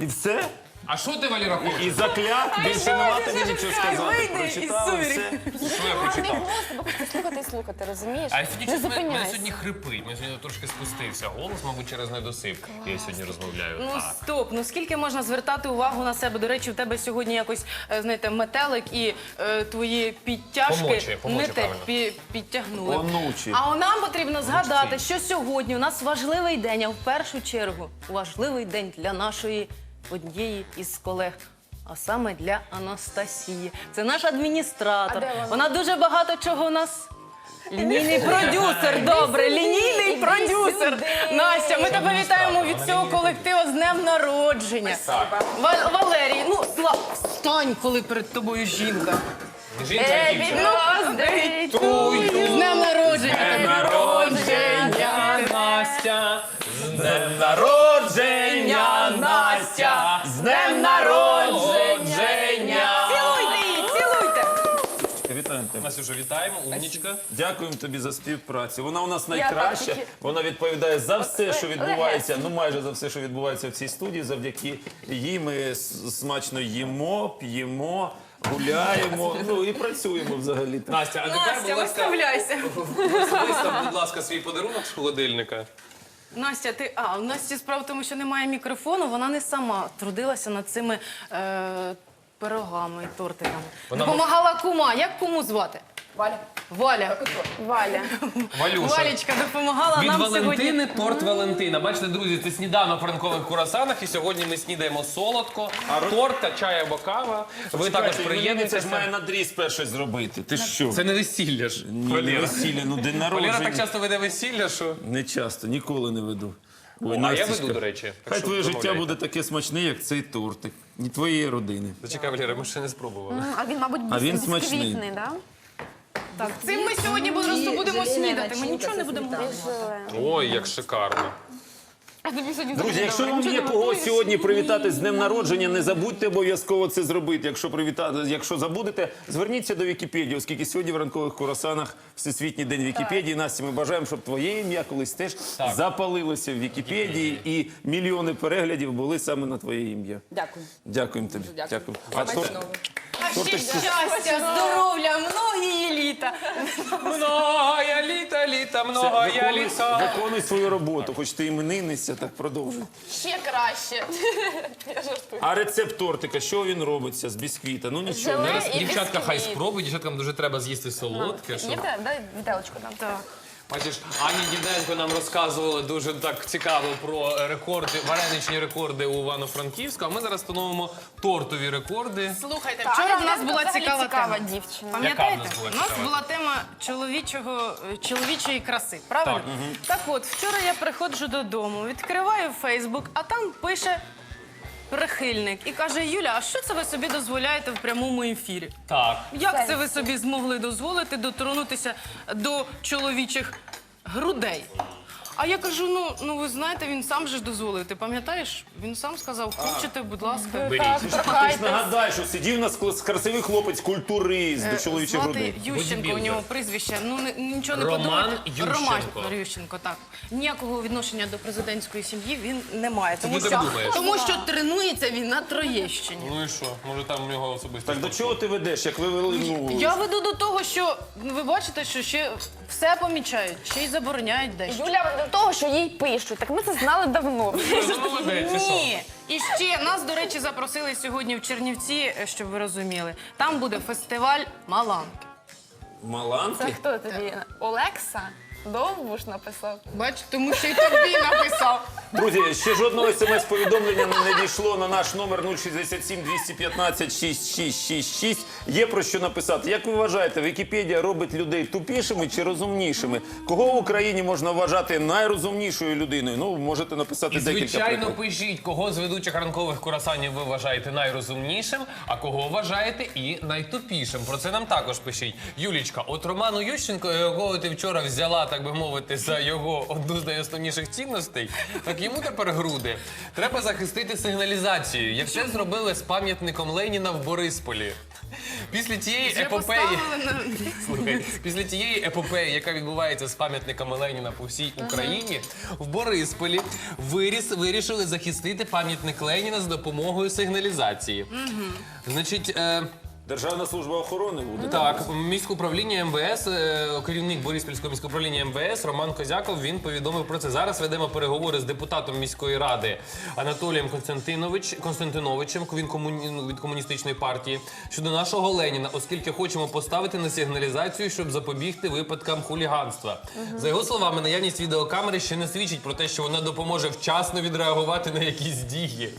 І все? А що ти, Валера, хочеш? І закляк, більше нема тобі нічого сказати. вийди із все. Що я Гарний прочитав? голос, тебе хочеться слухати і слухати, розумієш? А я сьогодні Не щось- мене сьогодні хрипить. Мене сьогодні трошки спустився голос, мабуть, через недосип. Я сьогодні розмовляю. Ну так. стоп, ну скільки можна звертати увагу на себе? До речі, в тебе сьогодні якось, е, знаєте, метелик і е, твої підтяжки Помочі, помочі, не те правильно. пі- підтягнули. Онучі. А нам потрібно згадати, що сьогодні у нас важливий день, а в першу чергу важливий день для нашої однієї із колег. А саме для Анастасії. Це наш адміністратор. Вона? Вона дуже багато чого у нас. Лінійний продюсер, добре, лінійний продюсер. Настя, ми тебе вітаємо від цього колективу з днем народження. Ва- Валерій, ну Слав, встань, коли перед тобою жінка. Жінка і дівчина. Birthday. З днем народження. Народження, Настя! З днем народження, Настя! З днем народження! Цілуйте її, цілуйте. Вітаю тебе. Настю вже вітаємо, умнічка. Дякуємо тобі за співпрацю. Вона у нас найкраща. Вона відповідає за все, що відбувається. Ну майже за все, що відбувається в цій студії. Завдяки їй ми смачно їмо, п'ємо, гуляємо. Ну і працюємо взагалі. Настя, а тепер, будь ласка, виставляйся. вистав, будь ласка, свій подарунок з холодильника. Настя, ти а у Насті справа в тому, що немає мікрофону. Вона не сама трудилася над цими е, пирогами і тортиками. Вона- Допомагала кума. Як куму звати? Валя. Валя. Валя. Валюша. Валічка допомагала Від нам Валентини сьогодні. торт Валентина. Бачите, друзі, це сніданок в ранкових курасанах. І сьогодні ми снідаємо солодко, торт та чай або кава. Ви також Це ж має надріз перший зробити. Ти що? Це не весілля ж. Ні, не Валера. весілля, ну день Валера так часто веде весілля, що. Не часто, ніколи не веду. Ой, а я Настічка, веду, до речі. Так Хай що твоє життя буде таке смачне, як цей тортик. І твоєї родини. Зачекай, Валера, ми ще не спробували. А він, мабуть, А він смачний. бісквітний, да? Так, цим ми сьогодні просто будемо снідати. Ми нічого не будемо. Ой, як шикарно. Друзі, якщо вам є кого сьогодні привітати з днем народження, не забудьте обов'язково це зробити. Якщо привітати, якщо забудете, зверніться до Вікіпедії, оскільки сьогодні в ранкових курасанах Всесвітній день Вікіпедії. Насті, ми бажаємо, щоб твоє ім'я колись теж запалилося в Вікіпедії і мільйони переглядів були саме на твоє ім'я. Дякую. Дякуємо тобі. Дякую. А ще щастя, здоров'я, многії літа. Много я літа, літа, много я літа. виконуй свою роботу, хоч ти іменинниця, так продовжуй. Ще краще. Я жартую. А рецепт тортика, що він робиться з бісквіта? Ну нічого. Желе Зараз і дівчатка хай бісквіт. спробують, дівчаткам дуже треба з'їсти солодке. Щоб... Дай віталочку нам. Так. Бачиш, Ані Діденко нам розказували дуже так цікаво про рекорди, вареничні рекорди у Івано-Франківську. А ми зараз встановимо тортові рекорди. Слухайте, вчора в нас була цікава тема. дівчина. Пам'ятаєте, Яка в нас була у нас цікава? була тема чоловічого, е, чоловічої краси, правильно? Так. от, вчора я приходжу додому, відкриваю Фейсбук, а там пише прихильник і каже: Юля, а що це ви собі дозволяєте в прямому ефірі? Так. Як це ви собі змогли дозволити дотронутися до чоловічих грудей? А я кажу: ну, ну ви знаєте, він сам же ж дозволив. Ти пам'ятаєш? Він сам сказав, хочете, будь ласка. Беріть. Ти ж нагадай, що сидів у нас красивий хлопець, культурист до чоловічих Звати. Ющенко, у Бодібілдер. нього прізвище. Ну не- нічого не Роман подумайте. Ющенко. Роман Ющенко, так. Ніякого відношення до президентської сім'ї він не має. Тому ти що, думаєш? тому що тренується він на Троєщині. Ну і що? Може там у нього особисто. Так до чого ти ведеш? Як ви вели ну, Я веду до того, що ну, ви бачите, що ще все помічають, ще й забороняють дещо. Юля до того, що їй пишуть. Так ми це знали давно. Ну, і? Ні. І ще нас, до речі, запросили сьогодні в Чернівці, щоб ви розуміли. Там буде фестиваль Маланки. Це Маланки? хто тобі? Олекса? Довбуш написав. Бач, тому що й тобі написав. Друзі, ще жодного смс-повідомлення не надійшло на наш номер 067 215 6666. Є про що написати. Як ви вважаєте, Вікіпедія робить людей тупішими чи розумнішими? Кого в Україні можна вважати найрозумнішою людиною? Ну, можете написати І декілька звичайно прикладів. пишіть, кого з ведучих ранкових курасанів ви вважаєте найрозумнішим, а кого вважаєте і найтупішим. Про це нам також пишіть. Юлічка, от Роману Ющенко, якого ти вчора взяла, так би мовити, за його одну з найосновніших цінностей, так так йому тепер груди. Треба захистити сигналізацію, як це зробили з пам'ятником Леніна в Борисполі. Після тієї Вже епопеї. Слухай, після тієї епопеї, яка відбувається з пам'ятниками Леніна по всій Україні, в Борисполі виріс, вирішили захистити пам'ятник Леніна з допомогою сигналізації. Значить, е, Державна служба охорони буде. так, міське управління МВС, е, керівник Бориспільського міського управління МВС Роман Козяков він повідомив про це. Зараз ведемо переговори з депутатом міської ради Анатолієм Константинович Константиновичем. Він комуні... ну, від комуністичної партії щодо нашого Леніна, оскільки хочемо поставити на сигналізацію, щоб запобігти випадкам хуліганства. За його словами, наявність відеокамери ще не свідчить про те, що вона допоможе вчасно відреагувати на якісь дії,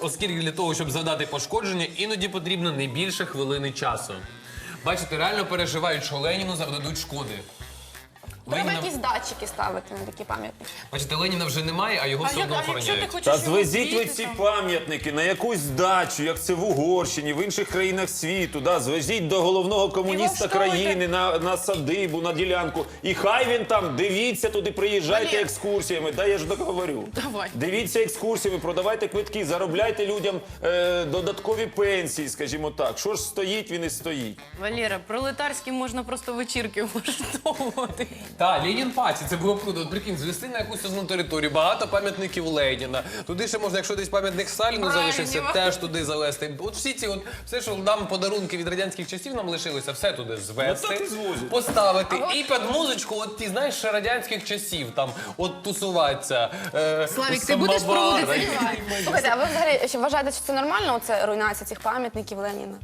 оскільки для того, щоб завдати пошкодження, іноді потрібно не більше хвилини часу. Бачите, реально переживають, що Леніну завдадуть шкоди. Треба Леніна, якісь датчики ставити на такі пам'ятники. бачите, Леніна вже немає, а його А, все як, одно охороняють. Та звезіть ви ці там? пам'ятники на якусь дачу, як це в Угорщині, в інших країнах світу. Да? Звезіть до головного комуніста країни на, на садибу, на ділянку. І хай він там, дивіться туди, приїжджайте Валер. екскурсіями. Да, я ж так говорю. Давай. Дивіться екскурсіями, продавайте квитки, заробляйте людям е, додаткові пенсії, скажімо так. Що ж стоїть, він і стоїть. Валера, пролетарські можна просто вечірки влаштовувати. Так, Ленін Паті, це було круто. От прикинь, звести на якусь одну територію, багато пам'ятників Леніна. Туди ще можна, якщо десь пам'ятник Сталіну Правильно. залишився, теж туди завести. От всі ці, от все, що нам подарунки від радянських часів нам лишилося, все туди Ну, звести, і звозять. поставити. І під музичку, от ті, знаєш, ще радянських часів, там, от тусуватися. Е, Славік, ти будеш проводити? Слухайте, а ви взагалі ще вважаєте, що це нормально, оце руйнація цих пам'ятників Леніна?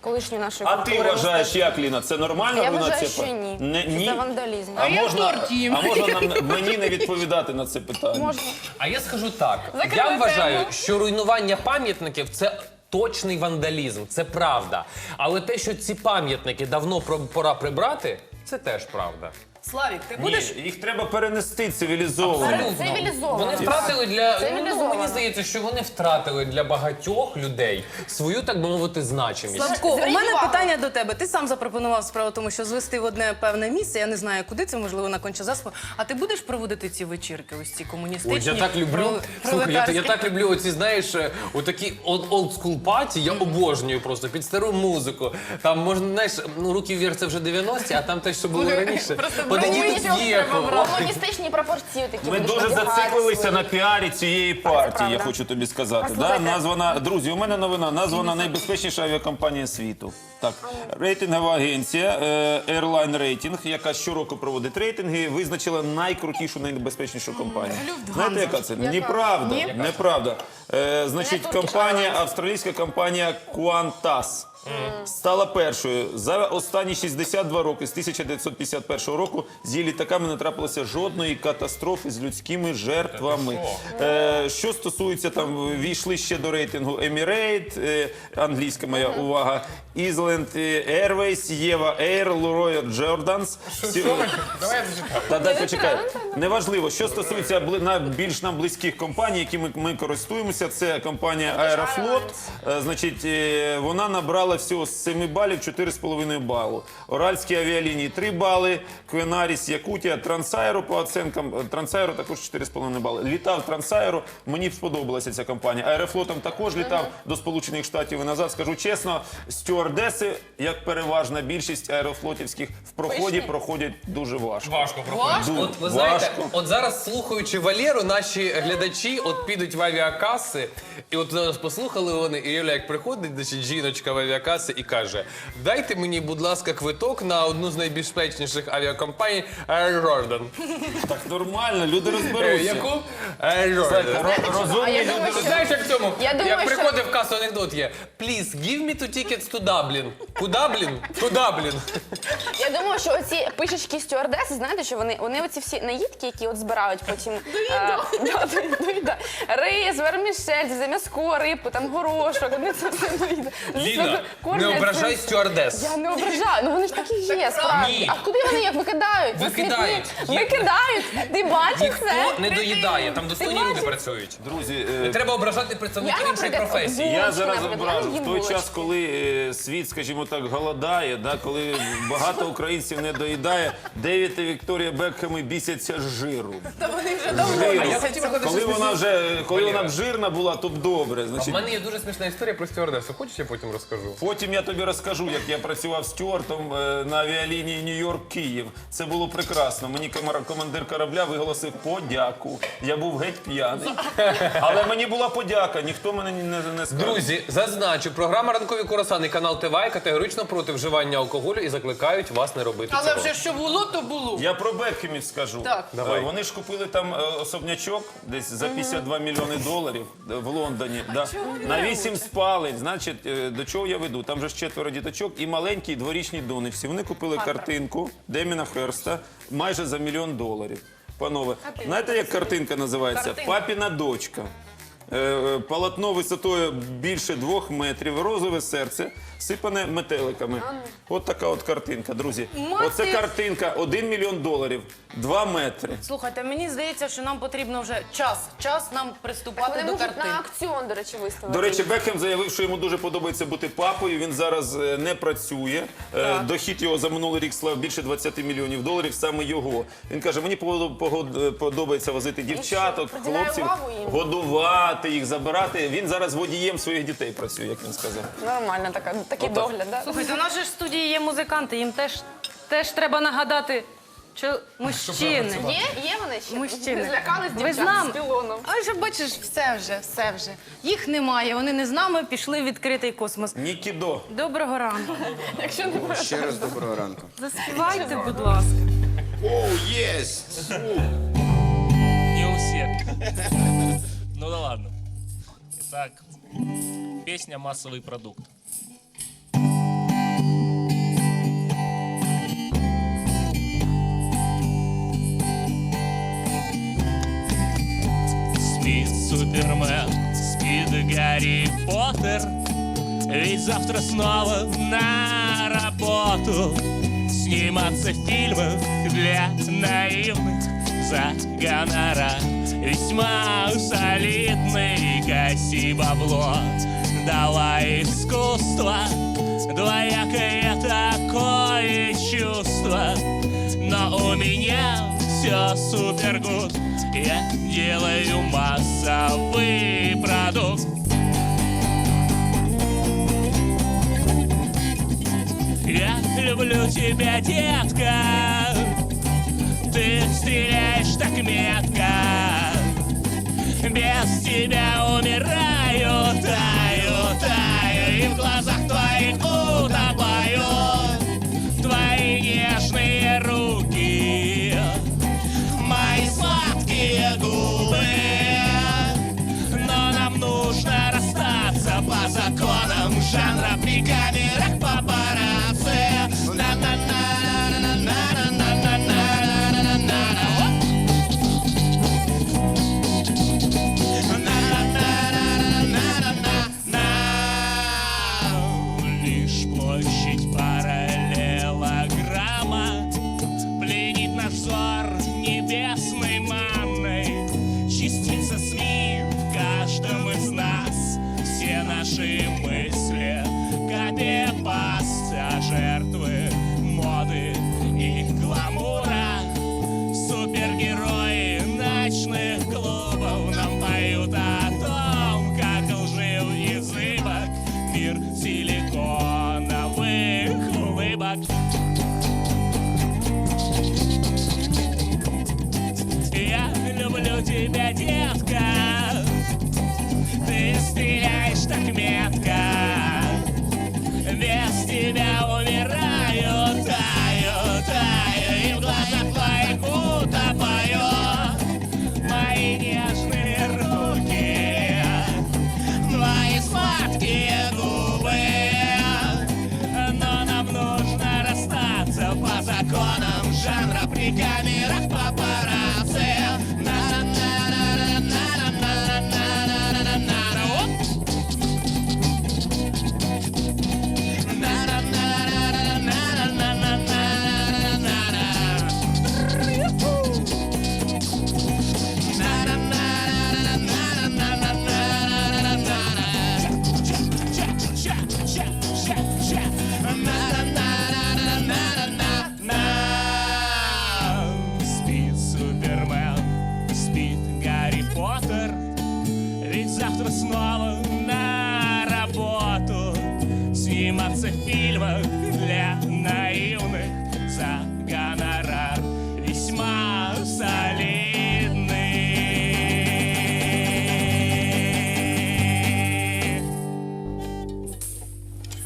Колишньої нашої А культури? ти вважаєш, як Ліна, це нормальна Я руйнація? вважаю, що ні. Не, Що ні? це вандалізм. А я можна, торт їм. а можна нам, мені не відповідати на це питання? Можна. А я скажу так: Закрили я вважаю, тему. що руйнування пам'ятників це. Точний вандалізм, це правда. Але те, що ці пам'ятники давно про- пора прибрати, це теж правда. Славік, ти Ні, їх треба перенести цивілізовано. Цивілізовано. Вони втратили для ну, Цивілізовано. мені здається, що вони втратили для багатьох людей свою, так би мовити, значимість. Славко, у Зверніть мене увагу. питання до тебе. Ти сам запропонував справу, тому що звести в одне певне місце. Я не знаю, куди це можливо на Кончазаспу. А ти будеш проводити ці вечірки? Ось ці комуністичні? Ой, я так люблю. про- Слухай, я, я пролетарські? так люблю оці, знаєш, е, отакі олдскул паті, я обожнюю просто під стару музику. Там можна, знаєш, ну руки вверх це вже 90-ті, а там те, що було раніше. Просто з'їхав. Комуністичні пропорції такі. Ми будеш дуже одягати зациклилися свої. на піарі цієї партії, я правда. хочу тобі сказати. Да? Названа, друзі, у мене новина, названа найбезпечніша авіакомпанія світу. Так, рейтингова агенція е, Airline Rating, яка щороку проводить рейтинги, визначила найкрутішу, найнебезпечнішу компанію. Знаєте, яка це? Неправда. Неправда. Е, значить, компанія, австралійська компанія Qantas. Стала першою за останні 62 роки з 1951 року з її літаками не трапилося жодної катастрофи з людськими жертвами. Е, що стосується там, війшли ще до рейтингу Emirates, е, англійська моя увага, Island Airways, Єва Air, Royal Jordans. Всі- Давай я зачитаю. та дай почекай. Неважливо, що стосується бли- на більш нам близьких компаній, якими ми користуємося. Це компанія Аерофлот. Е, Значить, е, вона набрала всього з 7 балів 4,5 балу. Оральські авіалінії 3 бали. Квенаріс, Якутія, Трансаеро по оценкам. е, Трансаеро також 4,5 бали. Літав Трансаеро. Мені сподобалася ця компанія. Аерофлотом також літав до Сполучених Штатів і назад. Скажу чесно, стюардеси, як переважна більшість аерофлотівських, в проході проходять дуже важко. Важко проходить. От ви знаєте, от зараз слухаючи Валеру, наші глядачі от підуть в авіакаси, і от зараз послухали вони, і Юля, як приходить, значить, жіночка в авіакаси і каже: дайте мені, будь ласка, квиток на одну з найбезпечніших авіакомпаній Air Jordan. Так нормально, люди Е, розберуться. Яку? Air Jordan. ро- розумні я люди. думаю, Ти знаєш, як в цьому? Я думаю, як що- приходив в касу анекдот є. Please, give me two tickets to Dublin. Куда, блін? Куда, блін? Я думаю, що оці пишечки стюардеси, знаєте, що вони, вони оці всі наїдки, які от збирають потім. е, да, до-. Рис, вермішель, за м'яско, рибку, там горошок, вони це все доїдають. Ліна, не ображай стюардес. Я не ображаю, ну вони ж такі є, справді. Ні. А куди вони їх викидають? На Викидають. смітник? Є- Викидають. Ти бачиш це? Ніхто не доїдає, там достойні люди працюють. Друзі, Не е, треба ображати Я, представників іншої наприклад, професії. я булочки, зараз наприклад, ображу. В їм той булочки. час, коли е, світ, скажімо так голодає, да, коли багато українців не доїдає, Девід і Вікторія Бекхеми бісяться з жиру. Та вони вже давно Жиру. місяця. Коли вона вже коли вона б жирна була, то б добре. У Значить, мене є дуже смішна історія про стюардесу. Хочеш, я потім розкажу? Потім я тобі розкажу, як я працював стюартом е, на авіалінії Нью-Йорк-Київ. Це було прекрасно. Мені комар- командир корабля виголосив подяку. Я був геть п'яний. Але мені була подяка, ніхто мене не, не, не сказав. Друзі, зазначу, програма ранкові курасани канал ТВ категорично проти вживання алкоголю і закликають вас не робити Але цього. вже що було, то було. Я про Бекхемів скажу. Так. Е, Вони ж купили там е, особнячок десь за 52 мільйони доларів е, в Лондоні. Да. На 8 спалень. Значить, е, до чого я веду? Там же ж четверо діточок і маленькій дворічній донечці. Вони купили картинку Деміна Херста майже за мільйон доларів. Панове, знаєте, як картинка називається? Картинка. Папіна дочка. Е, е, Полотно висотою більше двох метрів, розове серце, сипане метеликами. От така от картинка, друзі. Мати- Оце картинка 1 мільйон доларів, 2 метри. Слухайте, мені здається, що нам потрібно вже час. Час нам приступати Вони до можуть картин. на акціон, до речі, виставити. До речі, Бекхем заявив, що йому дуже подобається бути папою. Він зараз е, не працює. Е, Дохід його за минулий рік склав більше 20 мільйонів доларів. Саме його. Він каже: мені подо- погод- подобається возити дівчаток, приділяє хлопців, увагу їм. годувати їх, забирати. Він зараз водієм своїх дітей працює, як він сказав. Нормально така, такий Отак. догляд, да? Слухайте, у нас же ж в студії є музиканти, їм теж, теж треба нагадати, що мужчини. Є, є вони ще? Мужчини. Злякались Ви з дівчат нами? з пілоном. А вже бачиш, все вже, все вже. Їх немає, вони не з нами, пішли в відкритий космос. Нікідо. Доброго ранку. Якщо не буде. Ще раз доброго ранку. Заспівайте, будь ласка. Оу, єсть! Не у всех. Ну да ладно. Итак, песня «Массовый продукт». Спит Супермен, спит Гарри Поттер, ведь завтра снова на работу. Сниматься в фильмах для наивных за гонорар Весьма солидный гаси бабло Давай искусство, двоякое такое чувство. Но у меня все супер гуд Я делаю массовый продукт. Я люблю тебя, детка. Ты стреляешь так метко. Без тебя умираю, таю, таю И в глазах жанра При камерах папарацци завтр, ведь завтра снова на работу. Сниматься в фильмах для наивных за гонорар весьма солидный.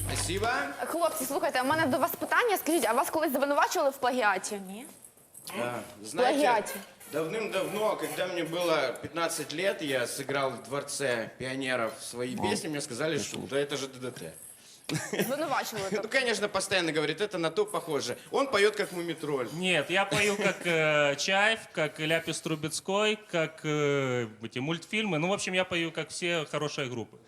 Спасибо. Хлопці, слухайте, у мене до вас питання. Скажіть, а вас колись звинувачували в плагіаті? Ні. А, знаете, Плагіаті. Давным-давно, когда мне было 15 лет, я сыграл в Дворце пионеров свои песни, мне сказали, что да это же ДДТ. Звинувачували. Ну, конечно, постоянно говорит, это на то похоже. Он поет как мумитроль. Нет, я пою как э, Чаев, как Ляпис Трубецкой, как э, эти мультфильмы. Ну, в общем, я пою как все хорошие группы.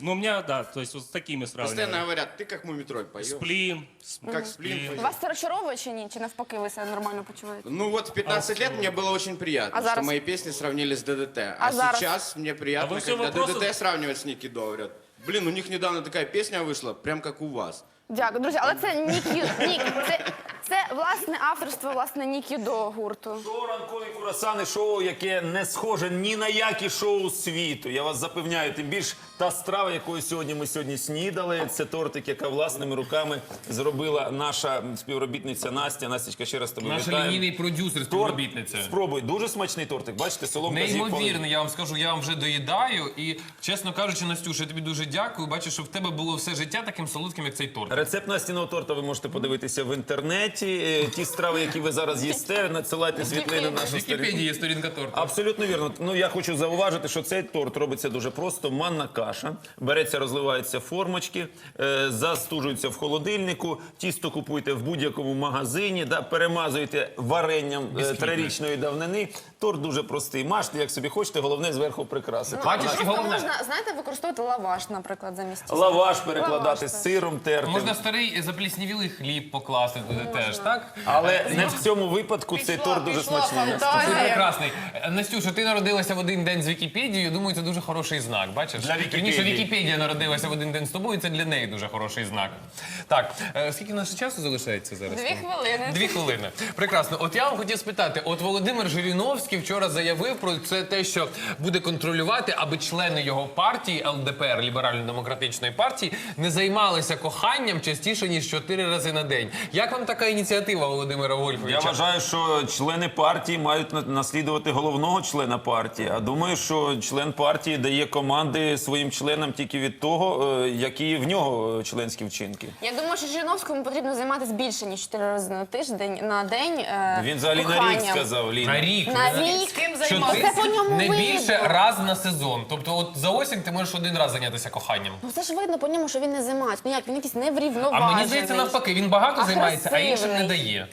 Ну, у меня, да, то есть вот с такими Постоянно сравниваю. говорят, ты как мумитроль поешь. Сплин. Как сплин поешь. Вас це розчаровує чи ні? Чи навпаки ви себе нормально почуваєте? Ну вот в 15 лет мне было очень приятно, А что зараз? мои песни сравнили с ДДТ. А, А зараз? сейчас мне приятно, А вы всё когда вопросы- ДДТ сравнивать с Никидо. Говорят, блин, у них недавно такая песня вышла, прям как у вас. Дякую, друзі. Але це Нік, Ю- Нік це, це власне авторство власне Нік Юдо гурту. Шоу ранкові курасани, шоу, яке не схоже ні на які шоу світу. Я вас запевняю, тим більш та страва, якою сьогодні ми сьогодні снідали. Це тортик, яка власними руками зробила наша співробітниця Настя. Настячка, ще раз тебе Наша вітаю. лінійний продюсер, співробітниця. Спробуй, дуже смачний тортик. Бачите, соломка з'їв Неймовірно, я вам скажу, я вам вже доїдаю. І чесно кажучи, Настюша, я тобі дуже дякую. Бачу, що в тебе було все життя таким солодким, як цей торт. Рецепт Настіного торта ви можете подивитися в інтернеті. Е, Ті страви, які ви зараз їсте, надсилайте світлини на нашу сторінку. Вікіпедії є сторінка торту. Абсолютно вірно. Ну я хочу зауважити, що цей торт робиться дуже просто. Манна каша береться, розливається в формочки, е, застужується в холодильнику. Тісто купуйте в будь-якому магазині, да, перемазуєте варенням е, трирічної давнини. Торт дуже простий. Мажте, як собі хочете, головне зверху прикрасити. Бачиш, і Просто головне. можна, знаєте, використовувати лаваш, наприклад, замість тіста. Лаваш перекладати Лаваш, з так. сиром, терти. Можна старий запліснівілий хліб покласти туди теж, так? Але не в цьому випадку цей торт дуже смачний. Фантазія. прекрасний. Е, Настюша, ти народилася в один день з Вікіпедією. Думаю, це дуже хороший знак. Бачиш? Для Вікіпедії. Вікіпедія народилася в один день з тобою. Це для неї дуже хороший знак. Так, е, скільки нас часу залишається зараз? Дві хвилини. Дві хвилини. Прекрасно. От я вам хотів спитати: от Володимир Жириновський вчора заявив про це те, що буде контролювати, аби члени його партії ЛДПР ліберально-демократичної партії не займалися коханням частіше ніж чотири рази на день. Як вам така ініціатива Володимира Я Вольфовича? вважаю, що члени партії мають на- наслідувати головного члена партії. А думаю, що член партії дає команди своїм членам тільки від того, е, які в нього е, членські вчинки. Я думаю, що Жириновському потрібно займатися більше, ніж 4 рази на тиждень, на день е, Він взагалі на рік сказав Ліна. На рік. На рік. Ким по ньому не видно. більше раз на сезон. Тобто, от за осінь ти можеш один раз зайнятися коханням. Ну це ж видно по ньому, що він не займається. Ну як він якийсь неврівноважений. А мені здається, навпаки, він багато займається, а іншим не дає.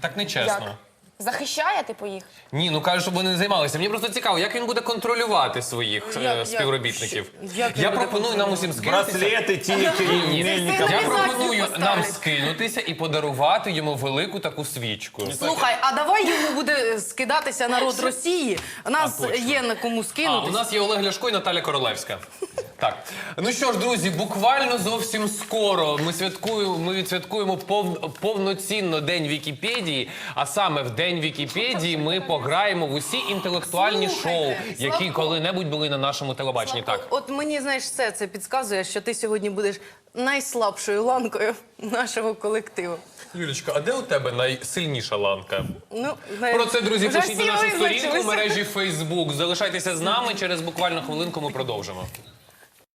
Так нечесно. Як? Захищає типу їх? Ні, ну каже, щоб вони не займалися. Мені просто цікаво, як він буде контролювати своїх е, Як- співробітників. як- як він Я буде пропоную нам усім скинутися. Браслети, ті, які Ні, Мельника. Я пропоную нам скинутися і подарувати йому велику таку свічку. Слухай, а давай йому буде скидатися народ Росії. У нас є на кому А, у скинутися. нас є Олег Ляшко і Наталя Королевська. Так, ну що ж, друзі, буквально зовсім скоро ми святкуємо. Ми відсвяткуємо пов, повноцінно день Вікіпедії. А саме в день Вікіпедії ми пограємо в усі інтелектуальні шоу, які коли-небудь були на нашому телебаченні. Так. От мені, знаєш, все це підказує, що ти сьогодні будеш найслабшою ланкою нашого колективу. Юлічка, а де у тебе найсильніша ланка? Ну, Про це, друзі, пишіть на нашу сторінку в мережі Facebook. Залишайтеся з нами. Через буквально хвилинку ми продовжимо.